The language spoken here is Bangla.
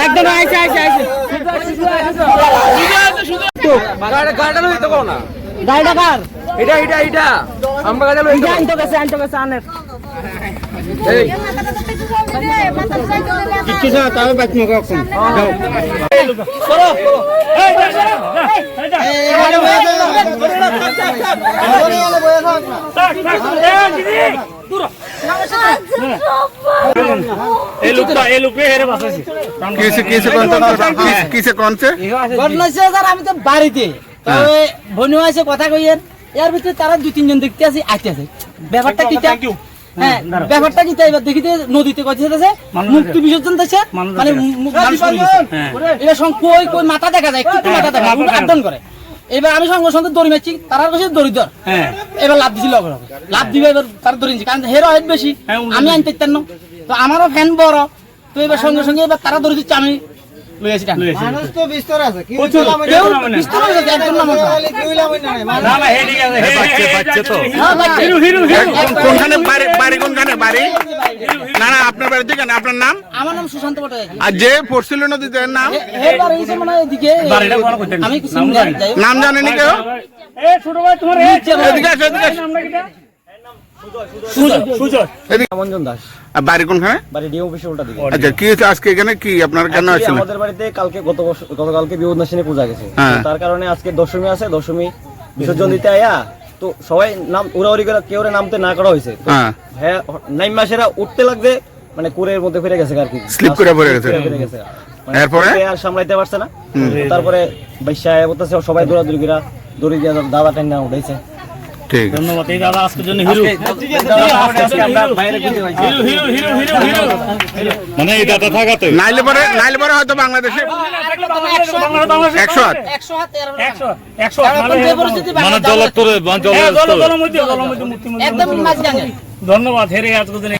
একদম আইছে আইছে আইছে গাড়িটা লইতে কও না গাড়িটা কার এটা এটা এটা। আমরা গাড়িটা লইতে আনতে গেছে আনতে গেছে আনের। কিচ্ছু না তবে আমি তো বাড়িতে। তবে আছে কথা কইয়েন। এর ভিতরে তারা দুই তিনজন দেখতে আছে আইতে আছে। ব্যাপারটা কি থ্যাংক ইউ হ্যাঁ ব্যাপারটা কি এবার দেখিতে নদীতে কথা মুক্তি বিসর্জন দিচ্ছে মানে। হ্যাঁ। কই কই মাথা দেখা যায় একটু মাথা দেখা যায়। মাথা করে। এবার আমি সঙ্গে সঙ্গে দড়ি মারছি তারার কাছে দড়ি ধর। হ্যাঁ। এবার লাভ লগে লগে। লাভ দিবে এবার তার দড়ি নিছি কারণ হেরো হেড বেশি। হ্যাঁ, আমি আনতে পারতাম না। তো আমারও ফ্যান বড়। তো এবার সঙ্গে সঙ্গে এবার তারা দড়ি দিচ্ছে আমি তো বিস্তর আছে কি না। পিস্তল গেছে, একজন না। না না না হে ঠিক আছে হে বাচ্চা, বাচ্চা তো। বাচ্চা। হিরো হিরো হিরো কোন- কোনখানে বাড়ি বাড়ি কোনখানে? বাড়ি? না না আপনার বাড়ি থেকে আপনার নাম? আমার নাম সুশান্ত ভট্টাচার্য। আর যে পড়ছিল নদীতে নাম? বাড়ি মানে এদিকে বাড়িটা কোনো করতে আমি কিছু। নাম জানেনি কেউ? এ ছোট ভাই তোমার এদিকে এদিকে বাড়ি কোনখানে? বাড়ি ডিও অফিসে উল্টা দিকে। আচ্ছা কি হয়েছে আজকে এখানে? কি আপনার কেন Actually, আমাদের বাড়িতে কালকে গত গতকালকে বিপদনাশিনী পূজা গেছে। তো তার কারণে আজকে দশমী আছে দশমী বিসর্জন দিতে আয়া তো সবাই নাম উড়াউড়ি করে কেউ নামতে না করা হয়েছে। হ্যাঁ। হ্যাঁ নাইম মাসেরা উঠতে লাগবে মানে কুরের মধ্যে ফিরে গেছে আর কি। Slip করে পড়ে গেছে। মানে এরপরে? আর সামলাইতে পারছে না। তারপরে বাইশা বলতেছে সবাই দৌড়াদৌড়ি করে দড়ি দিয়ে দাদা টেন না উঠাইছে। ঠিক ধন্যবাদ। এই দাদা আজকের জন্য হিরো। আজকে আমরা বাইরে কিনতে পাইছি hero hero hero hero hero. মানে এই দাদা থাকাতে। নাইলে পরে নাইলে পরে হয়তো বাংলাদেশে মানে ধন্যবাদ হেরে আজকের দিনে।